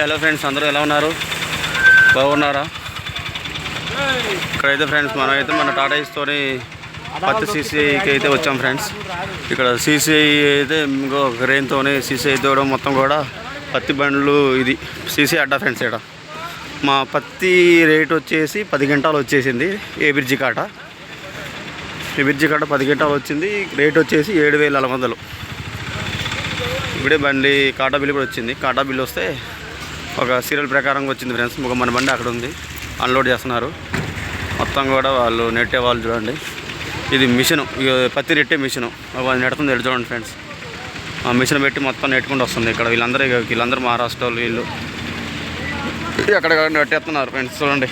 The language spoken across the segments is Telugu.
హలో ఫ్రెండ్స్ అందరూ ఎలా ఉన్నారు? బాగున్నారా? ఇక్కడైతే ఫ్రెండ్స్ మనం అయితే మన టాటా ఇస్తోని పత్తి సీసీఐకి అయితే వచ్చాం ఫ్రెండ్స్. ఇక్కడ సీసీఐ అయితే ఇంకో రెయిన్తోని సీసీఐ తోవడం మొత్తం కూడా పత్తి బండ్లు ఇది. సీసీ అడ్డా ఫ్రెండ్స్ ఇక్కడ. మా పత్తి రేట్ వచ్చేసి పది గంటలు వచ్చేసింది ఏ బ్రిడ్జి కాట. ఈ బ్రిడ్జి కాట పది గంటలు వచ్చింది. రేట్ వచ్చేసి ఏడు వేల నాలుగు వందలు. ఇప్పుడే బండి కాటా బిల్లు కూడా వచ్చింది. కాటా బిల్లు వస్తే ఒక సీరియల్ ప్రకారంగా వచ్చింది ఫ్రెండ్స్. ఒక మన బండి అక్కడ ఉంది. అన్లోడ్ చేస్తున్నారు. మొత్తం కూడా వాళ్ళు నెట్టే వాళ్ళు చూడండి. ఇది మిషన్. పత్తి నెట్టే మిషన్. వాళ్ళు నెడుతుంది ఎడు చూడండి ఫ్రెండ్స్. ఆ మిషన్ పెట్టి మొత్తం నెట్టుకుంటూ వస్తుంది ఇక్కడ. వీళ్ళందరూ ఇక వీళ్ళందరూ మహారాష్ట్ర వాళ్ళు. వీళ్ళు అక్కడ నెట్టేస్తున్నారు ఫ్రెండ్స్. చూడండి.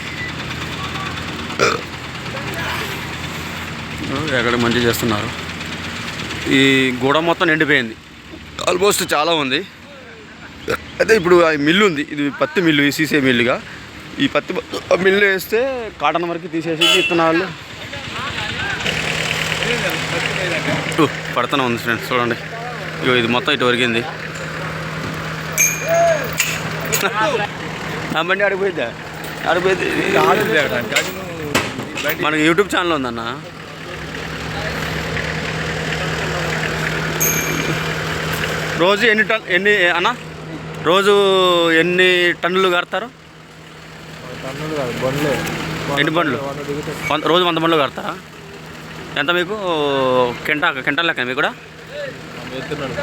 ఎక్కడ మంచిగా చేస్తున్నారు. ఈ గూడ మొత్తం నిండిపోయింది. ఆల్మోస్ట్ చాలా ఉంది. అయితే ఇప్పుడు ఆ మిల్లు ఉంది. ఇది పత్తి మిల్లు ఈ సీసే మిల్లుగా. ఈ పత్తి మిల్లు వేస్తే కాటన్ వరకు తీసేసి విత్తనాలు ఊ, పడుతూనే ఉంది ఫ్రెండ్స్ చూడండి. ఇగో ఇది మొత్తం ఇటు ఒరిగింది. బండి అడిగిపోయిద్దా అడిగిపోయింది మనకి యూట్యూబ్ ఛానల్ ఉందన్న? రోజు ఎన్ని టన్ ఎన్ని అన్నా? రోజు ఎన్ని టన్నులు కడతారు టన్నులు కాదు బండ్లే. ఎన్ని బండ్లు? వంద రోజు వంద బండ్లు కడతారా ఎంత మీకు? కెంటా కెంటా లెక్క మీకు కూడా? ఎత్తున్నాడు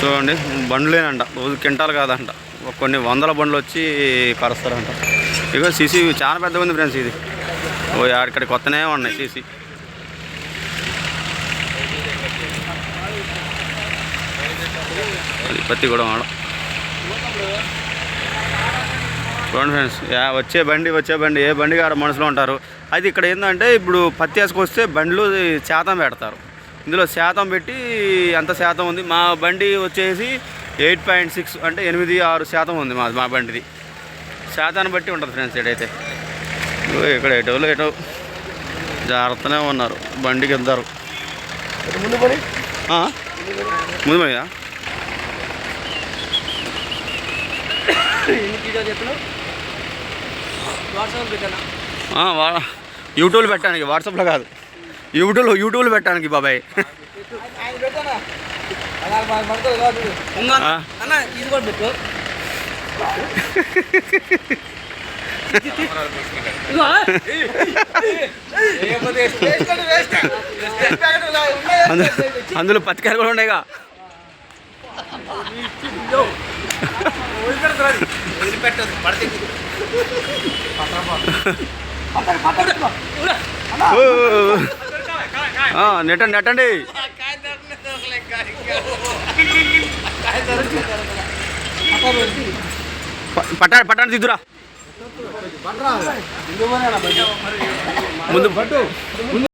చూడండి బండ్లేనంట. రోజు కెంటాలు కాదంట. కొన్ని వందల బండ్లు వచ్చి కరుస్తారంట. ఇక సీసీ చాలా పెద్దగా ఉంది ఫ్రెండ్స్ ఇది. ఓ ఇక్కడ కొత్తనే ఉన్నాయి సీసీ. అది పత్తి కూడా వాడ. చూడండి ఫ్రెండ్స్ యా వచ్చే బండి వచ్చే బండి ఏ బండి గారు మనుషులు ఉంటారు. అది ఇక్కడ ఏంటంటే ఇప్పుడు పత్తి వేసుకొస్తే బండ్లు శాతం పెడతారు. ఇందులో శాతం పెట్టి ఎంత శాతం ఉంది? మా బండి వచ్చేసి ఎయిట్ పాయింట్ సిక్స్ అంటే ఎనిమిది ఆరు శాతం ఉంది మా మా బండిది. శాతాన్ని బట్టి ఉంటుంది ఫ్రెండ్స్ ఇటైతే ఇక్కడ ఎటో ఎటో జాగ్రత్తనే ఉన్నారు. బండికి ఇద్దరు ముందు పడి? ముందు వా యూట్యూబ్లో పెట్టడానికి వాట్సాప్లో కాదు. యూట్యూబ్లో యూట్యూబ్లో పెట్టడానికి బాబాయ్. ఇది కూడా పెట్టు ఇదిగో. అందు- అందులో పత్తికాయలు కూడా ఉన్నాయిగా. నెట్టండి నెట్టండి. పట్టా పట్టాన్ని దిద్దురా. ముందు